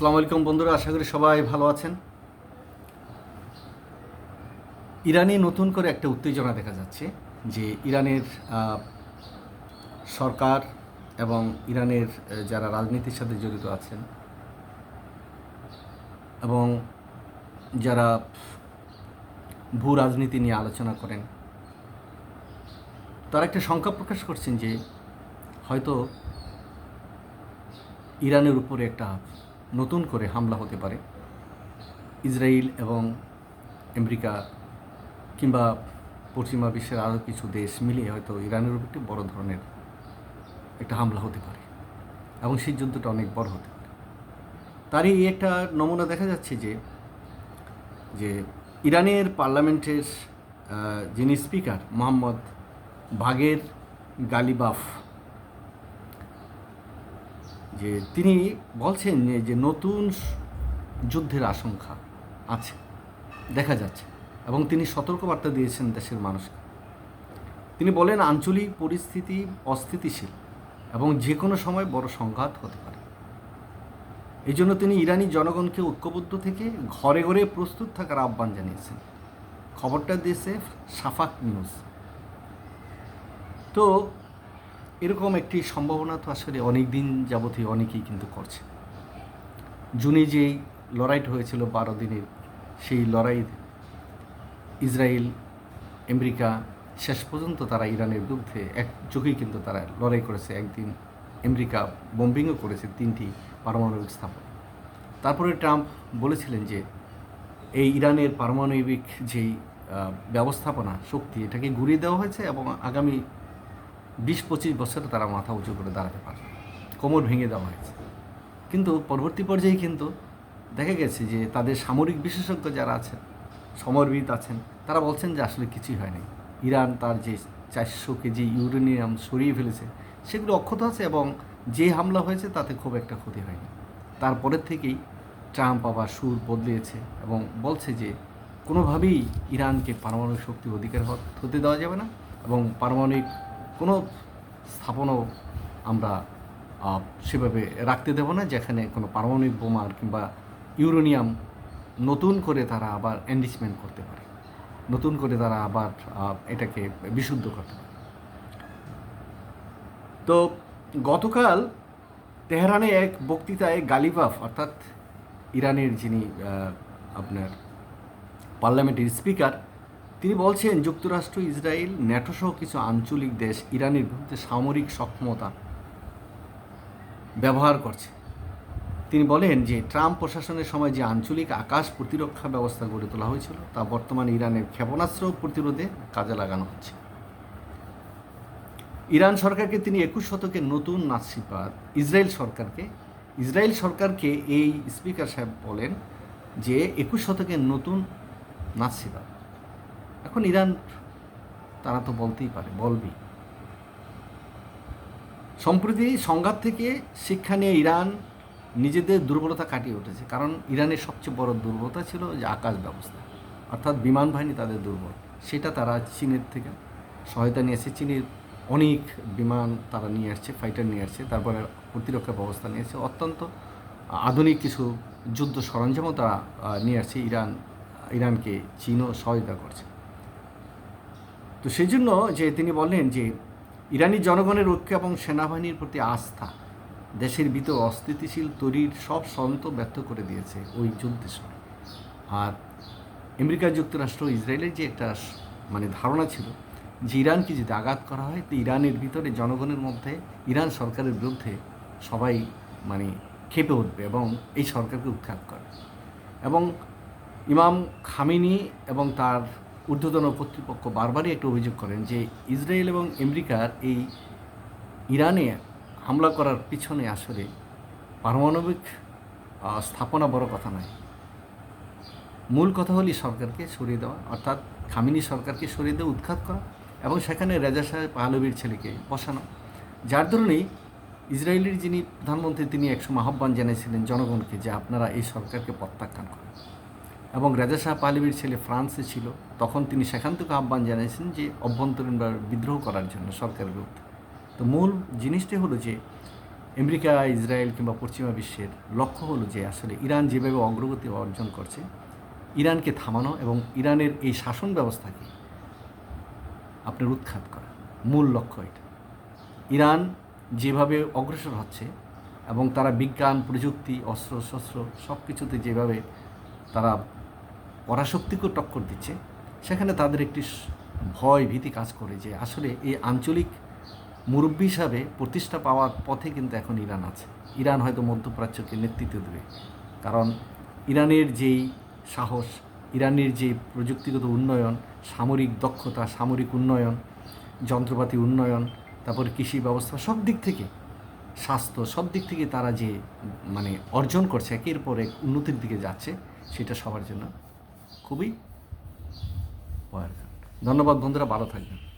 আসসালামু আলাইকুম বন্ধুরা, আশা করি সবাই ভালো আছেন। ইরানে নতুন করে একটা উত্তেজনা দেখা যাচ্ছে যে ইরানের সরকার এবং ইরানের যারা রাজনীতির সাথে জড়িত আছেন এবং যারা ভূ রাজনীতি নিয়ে আলোচনা করেন, তারা একটা শঙ্কা প্রকাশ করছেন যে হয়তো ইরানের উপরে একটা নতুন করে হামলা হতে পারে। ইসরায়েল এবং আমেরিকা কিংবা পশ্চিমা বিশ্বের আরও কিছু দেশ মিলিয়ে হয়তো ইরানের উপর একটি বড় ধরনের একটা হামলা হতে পারে এবং সেই যুদ্ধটা অনেক বড় হতে পারে। তারই একটা নমুনা দেখা যাচ্ছে যে যে ইরানের পার্লামেন্টের যিনি স্পিকার, মোহাম্মদ বাগের গালিবাফ যে তিনি বলছেন যে নতুন যুদ্ধের আশঙ্কা আছে, দেখা যাচ্ছে। এবং তিনি সতর্কবার্তা দিয়েছেন দেশের মানুষকে। তিনি বলেন, আঞ্চলিক পরিস্থিতি অস্থিতিশীল এবং যে কোনো সময় বড় সংঘাত হতে পারে। এই জন্য তিনি ইরানি জনগণকে ঐক্যবদ্ধ থেকে ঘরে ঘরে প্রস্তুত থাকার আহ্বান জানিয়েছেন। খবরটা দিয়েছে সাফাক নিউজ। তো এরকম একটি সম্ভাবনা তো আসলে অনেক দিন যাবতীয় অনেকেই কিন্তু করছে। জুনে যেই লড়াইটা হয়েছিল বারো দিনের, সেই লড়াই ইসরায়েল, আমেরিকা শেষ পর্যন্ত তারা ইরানের বিরুদ্ধে একযোগেই কিন্তু তারা লড়াই করেছে। একদিন আমেরিকা বোম্বিংও করেছে তিনটি পারমাণবিক স্থাপনা। তারপরে ট্রাম্প বলেছিলেন যে, এই ইরানের পারমাণবিক যেই ব্যবস্থাপনা শক্তি এটাকে ঘুরিয়ে দেওয়া হয়েছে এবং আগামী বিশ পঁচিশ বছরে তারা মাথা উঁচু করে দাঁড়াতে পারে কোমর ভেঙে দেওয়া হয়েছে। কিন্তু পরবর্তী পর্যায়ে কিন্তু দেখা গেছে যে তাদের সামরিক বিশেষজ্ঞ যারা আছেন, সমরবিদ আছেন, তারা বলছেন যে আসলে কিছুই হয়নি। ইরান তার যে চারশো কেজি ইউরেনিয়াম সরিয়ে ফেলেছে, সেগুলো অক্ষত আছে এবং যে হামলা হয়েছে তাতে খুব একটা ক্ষতি হয়নি। তারপরের থেকেই ট্রাম্প আবার সুর বদলিয়েছে এবং বলছে যে কোনোভাবেই ইরানকে পারমাণবিক শক্তির অধিকার হতে দেওয়া যাবে না এবং পারমাণবিক কোনো স্থাপনাও আমরা সেভাবে রাখতে দেবো না, যেখানে কোনো পারমাণবিক বোমার কিংবা ইউরেনিয়াম নতুন করে তারা আবার এন্ডিচমেন্ট করতে পারে। নতুন করে তারা আবার এটাকে বিশুদ্ধ করতে পারে। তো গতকাল তেহরানে এক বক্তৃতায় গালিবাফ, অর্থাৎ ইরানের যিনি আপনার পার্লামেন্টের স্পিকার তিনি বলছেন, যুক্তরাষ্ট্র, ইসরায়েল, ন্যাটো সহ কিছু আঞ্চলিক দেশ ইরানের বিরুদ্ধে সামরিক সক্ষমতা ব্যবহার করছে। তিনি বলেন যে, ট্রাম্প প্রশাসনের সময় যে আঞ্চলিক আকাশ প্রতিরক্ষা ব্যবস্থা গড়ে তোলা হয়েছিল, তা বর্তমানে ইরানের ক্ষেপণাস্ত্র প্রতিরোধে কাজে লাগানো হচ্ছে। ইরান সরকারকে তিনি একুশ শতকের নতুন নাৎসিবাদ ইসরায়েল সরকারকে ইসরায়েল সরকারকে এই স্পিকার সাহেব বলেন যে, একুশ শতকের নতুন নাৎসিবাদ এখন ইরান তারা তো বলতেই পারে, বলবি। সম্প্রতি সংঘাত থেকে শিক্ষা নিয়ে ইরান নিজেদের দুর্বলতা কাটিয়ে উঠেছে, কারণ ইরানের সবচেয়ে বড় দুর্বলতা ছিল যে আকাশ ব্যবস্থা, অর্থাৎ বিমান বাহিনী তাদের দুর্বল। সেটা তারা চীনের থেকে সহায়তা নিয়ে এসেছে, চীনের অনেক বিমান তারা নিয়ে আসছে, ফাইটার নিয়ে আসছে, তারপরে প্রতিরক্ষা ব্যবস্থা নিয়ে আসছে অত্যন্ত আধুনিক কিছু যুদ্ধ সরঞ্জামও তারা নিয়ে আসছে, ইরান, ইরানকে চীনও সহায়তা করছে। তো সেই জন্য যে তিনি বললেন যে ইরানি জনগণের ঐক্য এবং সেনাবাহিনীর প্রতি আস্থা দেশের ভিতর অস্থিতিশীল তৈরির সব সন্ত ব্যর্থ করে দিয়েছে ওই যুদ্ধের সময় আর আমেরিকা যুক্তরাষ্ট্র ইসরায়েলের যে একটা মানে ধারণা ছিল যে ইরানকে যদি আঘাত করা হয়, তো ইরানের ভিতরে জনগণের মধ্যে, ইরান সরকারের বিরুদ্ধে সবাই মানে খেপে উঠবে এবং এই সরকারকে উৎখাত করে। এবং ইমাম খামিনি এবং তার ঊর্ধ্বতন কর্তৃপক্ষ বারবারই একটা অভিযোগ করেন যে ইসরায়েল এবং আমেরিকার এই ইরানে হামলা করার পিছনে আসলে পারমাণবিক স্থাপনা বড় কথা নয়। মূল কথা হলি সরকারকে সরিয়ে দেওয়া, অর্থাৎ খামিনি সরকারকে সরিয়ে দেওয়া উৎখাত করা এবং সেখানে রেজা সাহেব পাহলবির ছেলেকে বসানো। যার ধরনেই ইসরায়েলের যিনি প্রধানমন্ত্রী, তিনি একসময় আহ্বান জানিয়েছিলেন জনগণকে যে আপনারা এই সরকারকে প্রত্যাখ্যান করুন। এবং রাজা শাহ পাহলবির ছেলে ফ্রান্সে ছিল, তখন তিনি সেখান থেকে আহ্বান জানিয়েছেন যে অভ্যন্তরীণ বা বিদ্রোহ করার জন্য সরকারের বিরুদ্ধে। তো মূল জিনিসটি হলো যে আমেরিকা, ইসরায়েল কিংবা পশ্চিমা বিশ্বের লক্ষ্য হলো যে আসলে ইরান যেভাবে অগ্রগতি অর্জন করছে, ইরানকে থামানো এবং ইরানের এই শাসন ব্যবস্থাকে আপনার উৎখাত করা। মূল লক্ষ্য এটা। ইরান যেভাবে অগ্রসর হচ্ছে এবং তারা বিজ্ঞান, প্রযুক্তি অস্ত্র শস্ত্র সব কিছুতে যেভাবে তারা পরাশক্তিকেও টক্কর দিচ্ছে, সেখানে তাদের একটি ভয় ভীতি কাজ করে যে আসলে এই আঞ্চলিক মুরব্বী হিসাবে প্রতিষ্ঠা পাওয়ার পথে কিন্তু এখন ইরান আছে। ইরান হয়তো মধ্যপ্রাচ্যকে নেতৃত্ব দেবে। কারণ ইরানের যেই সাহস, ইরানের যে প্রযুক্তিগত উন্নয়ন, সামরিক দক্ষতা, সামরিক উন্নয়ন, যন্ত্রপাতি উন্নয়ন, তারপর কৃষি ব্যবস্থা, সব দিক থেকে স্বাস্থ্য, সব দিক থেকে তারা যে মানে অর্জন করছে, একের পর এক উন্নতির দিকে যাচ্ছে, সেটা সবার জন্য খুবই ভয়ের ধন্যবাদ বন্ধুরা ভালো থাকবেন।